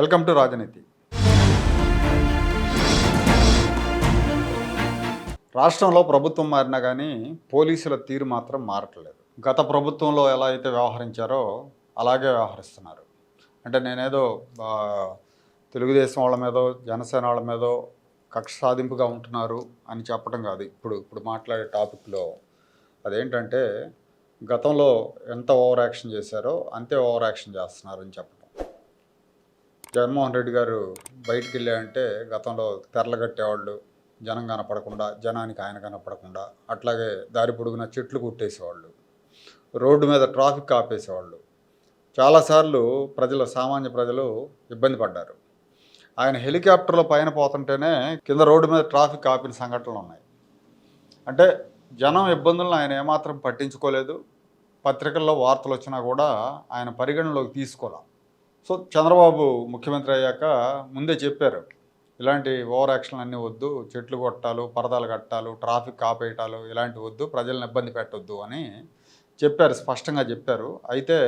Welcome to రాజనీతి. రాష్ట్రంలో ప్రభుత్వం మారినా కానీ పోలీసుల తీరు మాత్రం మారట్లేదు. గత ప్రభుత్వంలో ఎలా అయితే వ్యవహరించారో అలాగే వ్యవహరిస్తున్నారు. అంటే నేనేదో తెలుగుదేశం వాళ్ళ మీదో జనసేన వాళ్ళ మీదో కక్ష సాధింపుగా ఉంటున్నారు అని చెప్పడం కాదు. ఇప్పుడు ఇప్పుడు మాట్లాడే టాపిక్లో అదేంటంటే గతంలో ఎంత ఓవర్ యాక్షన్ చేశారో అంతే ఓవర్ యాక్షన్ చేస్తున్నారని చెప్పడం. జగన్మోహన్ రెడ్డి గారు బయటికి వెళ్ళారంటే గతంలో తెరలు కట్టేవాళ్ళు జనం కనపడకుండా జనానికి ఆయన కనపడకుండా అట్లాగే దారి పొడుగున చెట్లు కుట్టేసేవాళ్ళు రోడ్డు మీద ట్రాఫిక్ ఆపేసేవాళ్ళు. చాలాసార్లు ప్రజలు సామాన్య ప్రజలు ఇబ్బంది పడ్డారు. ఆయన హెలికాప్టర్లో పైన పోతుంటేనే కింద రోడ్డు మీద ట్రాఫిక్ ఆపిన సంఘటనలు ఉన్నాయి అంటే జనం ఇబ్బందులను ఆయన ఏమాత్రం పట్టించుకోలేదు. పత్రికల్లో వార్తలు వచ్చినా కూడా ఆయన పరిగణలోకి తీసుకోలే. సో చంద్రబాబు ముఖ్యమంత్రి అయ్యాక ముందే చెప్పారు ఇలాంటి ఓవర్ యాక్షన్లు అన్నీ వద్దు చెట్లు కొట్టాలు పరదాలు కట్టాలు ట్రాఫిక్ ఆపేయటాలు ఇలాంటివి వద్దు ప్రజలను ఇబ్బంది పెట్టొద్దు అని చెప్పారు స్పష్టంగా చెప్పారు. అయితే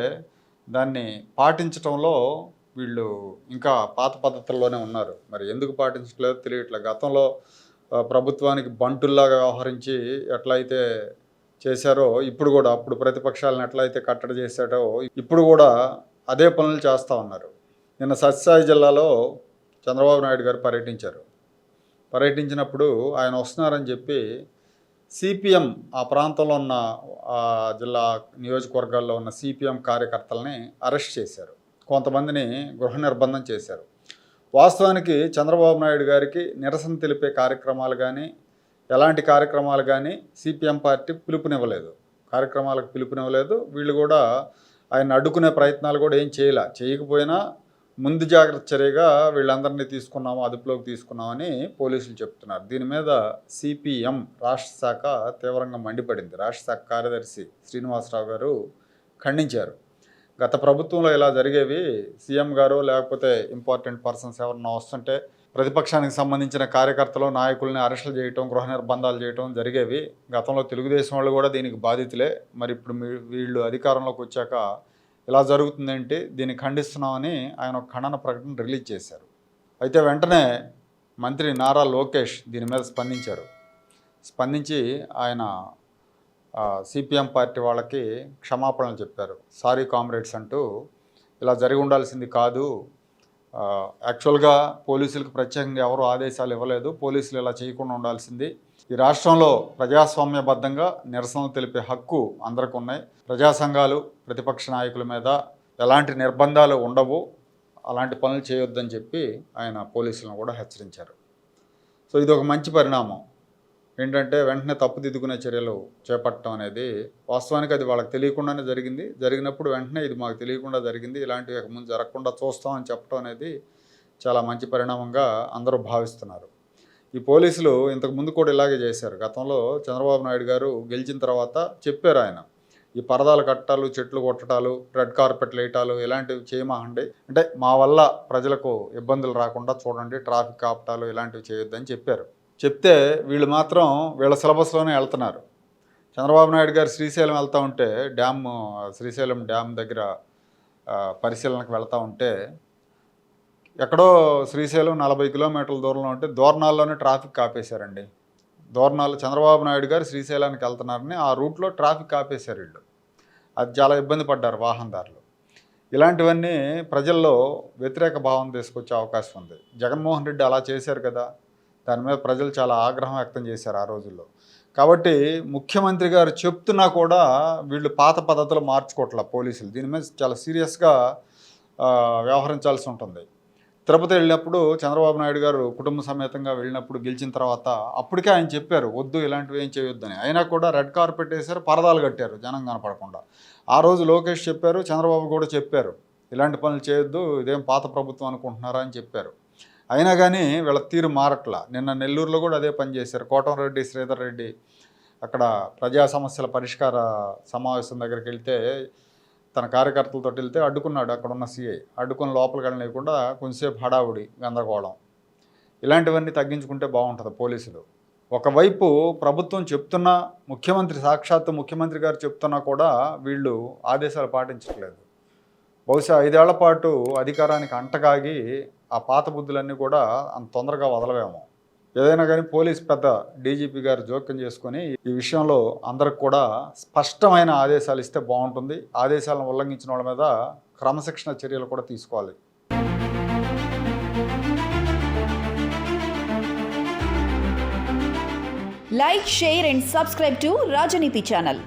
దాన్ని పాటించడంలో వీళ్ళు ఇంకా పాత పద్ధతుల్లోనే ఉన్నారు. మరి ఎందుకు పాటించట్లేదో తెలియట్లేదు గతంలో ప్రభుత్వానికి బంటుల్లాగా వ్యవహరించి ఎట్లయితే చేశారో ఇప్పుడు కూడా అప్పుడు ప్రతిపక్షాలను ఎట్లయితే కట్టడి చేశాడో ఇప్పుడు కూడా అదే పనులు చేస్తూ ఉన్నారు. నిన్న సత్యసాయి జిల్లాలో చంద్రబాబు నాయుడు గారు పర్యటించారు. పర్యటించినప్పుడు ఆయన వస్తున్నారని చెప్పి సిపిఎం ఆ ప్రాంతంలో ఉన్న జిల్లా నియోజకవర్గాల్లో ఉన్న సిపిఎం కార్యకర్తలని అరెస్ట్ చేశారు. కొంతమందిని గృహ నిర్బంధం చేశారు. వాస్తవానికి చంద్రబాబు నాయుడు గారికి నిరసన తెలిపే కార్యక్రమాలు కానీ ఎలాంటి కార్యక్రమాలు కానీ సిపిఎం పార్టీ పిలుపునివ్వలేదు. కార్యక్రమాలకు పిలుపునివ్వలేదు. వీళ్ళు కూడా ఆయన అడ్డుకునే ప్రయత్నాలు కూడా ఏం చేయలే. చేయకపోయినా ముందు జాగ్రత్త చర్యగా వీళ్ళందరినీ తీసుకున్నాము అదుపులోకి తీసుకున్నామని పోలీసులు చెప్తున్నారు. దీని మీద సిపిఎం రాష్ట్ర శాఖ తీవ్రంగా మండిపడింది. రాష్ట్ర శాఖ కార్యదర్శి శ్రీనివాసరావు గారు ఖండించారు. గత ప్రభుత్వంలో ఇలా జరిగేవి సీఎం గారు లేకపోతే ఇంపార్టెంట్ పర్సన్స్ ఎవరన్నా వస్తుంటే ప్రతిపక్షానికి సంబంధించిన కార్యకర్తలు నాయకుల్ని అరెస్టులు చేయటం గృహ నిర్బంధాలు చేయటం జరిగేవి. గతంలో తెలుగుదేశం వాళ్ళు కూడా దీనికి బాధితులే. మరి ఇప్పుడు వీళ్ళు అధికారంలోకి వచ్చాక ఇలా జరుగుతుందేంటి? దీన్ని ఖండిస్తున్నామని ఆయన ఒక ఖండన ప్రకటన రిలీజ్ చేశారు. అయితే వెంటనే మంత్రి నారా లోకేష్ దీని మీద స్పందించారు. స్పందించి ఆయన సిపిఎం పార్టీ వాళ్ళకి క్షమాపణలు చెప్పారు. సారీ కామ్రేడ్స్ అంటూ ఇలా జరిగి ఉండాల్సింది కాదు. యాక్చువల్గా పోలీసులకు ప్రత్యేకంగా ఎవరు ఆదేశాలు ఇవ్వలేదు. పోలీసులు ఇలా చేయకుండా ఉండాల్సింది. ఈ రాష్ట్రంలో ప్రజాస్వామ్యబద్ధంగా నిరసనలు తెలిపే హక్కు అందరికి ఉన్నాయి ప్రజా సంఘాలు ప్రతిపక్ష నాయకుల మీద ఎలాంటి నిర్బంధాలు ఉండవు. అలాంటి పనులు చేయొద్దని చెప్పి ఆయన పోలీసులను కూడా హెచ్చరించారు. సో ఇది ఒక మంచి పరిణామం. ఏంటంటే వెంటనే తప్పుదిద్దుకునే చర్యలు చేపట్టడం అనేది వాస్తవానికి అది వాళ్ళకి తెలియకుండానే జరిగింది. జరిగినప్పుడు వెంటనే ఇది మాకు తెలియకుండా జరిగింది. ఇలాంటివి ముందు జరగకుండా చూస్తామని చెప్పడం అనేది చాలా మంచి పరిణామంగా అందరూ భావిస్తున్నారు. ఈ పోలీసులు ఇంతకు ముందు కూడా ఇలాగే చేశారు. గతంలో చంద్రబాబు నాయుడు గారు గెలిచిన తర్వాత చెప్పారు ఆయన ఈ పరదాలు కట్టాలు చెట్లు కొట్టడాలు రెడ్ కార్పెట్లు వేయటాలు ఇలాంటివి చేయమాకండి. అంటే మా వల్ల ప్రజలకు ఇబ్బందులు రాకుండా చూడండి ట్రాఫిక్ ఆపటాలు ఇలాంటివి చేయొద్దని చెప్పారు. చెప్తే వీళ్ళు మాత్రం వీళ్ళ సిలబస్లోనే వెళ్తున్నారు. చంద్రబాబు నాయుడు గారు శ్రీశైలం వెళ్తూ ఉంటే డ్యామ్ శ్రీశైలం డ్యామ్ దగ్గర పరిశీలనకు వెళ్తూ ఉంటే ఎక్కడో శ్రీశైలం నలభై కిలోమీటర్ల దూరంలో ఉంటే దోర్నాల్లోనే ట్రాఫిక్ ఆపేశారండి. దోర్నాలు చంద్రబాబు నాయుడు గారు శ్రీశైలానికి వెళ్తున్నారని ఆ రూట్లో ట్రాఫిక్ ఆపేశారు వీళ్ళు. అది చాలా ఇబ్బంది పడ్డారు వాహనదారులు. ఇలాంటివన్నీ ప్రజల్లో వ్యతిరేక భావం తీసుకొచ్చే అవకాశం ఉంది. జగన్మోహన్ రెడ్డి అలా చేశారు కదా దాని మీద ప్రజలు చాలా ఆగ్రహం వ్యక్తం చేశారు ఆ రోజుల్లో. కాబట్టి ముఖ్యమంత్రి గారు చెప్తున్నా కూడా వీళ్ళు పాత పద్ధతులు మార్చుకోవట్లే పోలీసులు. దీని మీద చాలా సీరియస్గా వ్యవహరించాల్సి ఉంటుంది. తిరుపతి వెళ్ళినప్పుడు చంద్రబాబు నాయుడు గారు కుటుంబ సమేతంగా వెళ్ళినప్పుడు గెలిచిన తర్వాత అప్పటికే ఆయన చెప్పారు వద్దు ఇలాంటివి ఏం చేయొద్దని. అయినా కూడా రెడ్ కార్పెట్ వేశారు పరదాలు కట్టారు జనం కనపడకుండా. ఆ రోజు లోకేష్ చెప్పారు చంద్రబాబు కూడా చెప్పారు ఇలాంటి పనులు చేయొద్దు ఇదేం పాత ప్రభుత్వం అనుకుంటున్నారా? అని చెప్పారు. అయినా కానీ వీళ్ళ తీరు మారట్లా. నిన్న నెల్లూరులో కూడా అదే పని చేశారు. కోటంరెడ్డి శ్రీధర్ రెడ్డి అక్కడ ప్రజా సమస్యల పరిష్కార సమావేశం దగ్గరికి వెళ్తే తన కార్యకర్తలతో వెళ్తే అడ్డుకున్నాడు అక్కడ ఉన్న సీఐ. అడ్డుకుని లోపలికి వెళ్ళలేకుండా కొంచెంసేపు హడావుడి గందరగోళం. ఇలాంటివన్నీ తగ్గించుకుంటే బాగుంటుంది పోలీసులు. ఒకవైపు ప్రభుత్వం చెప్తున్నా ముఖ్యమంత్రి సాక్షాత్తు ముఖ్యమంత్రి గారు చెప్తున్నా కూడా వీళ్ళు ఆదేశాలు పాటించట్లేదు. బహుశా ఐదేళ్ళ పాటు అధికారానికి అంటగాగి ఆ పాత బుద్ధులన్నీ కూడా అంత తొందరగా వదలవేమో. ఏదైనా కానీ పోలీస్ పెద్ద డీజీపీ గారు జోక్యం చేసుకొని ఈ విషయంలో అందరికి కూడా స్పష్టమైన ఆదేశాలు ఇస్తే బాగుంటుంది. ఆదేశాలను ఉల్లంఘించిన వాళ్ళ మీద క్రమశిక్షణ చర్యలు కూడా తీసుకోవాలి. Like share and subscribe to Rajaneethi channel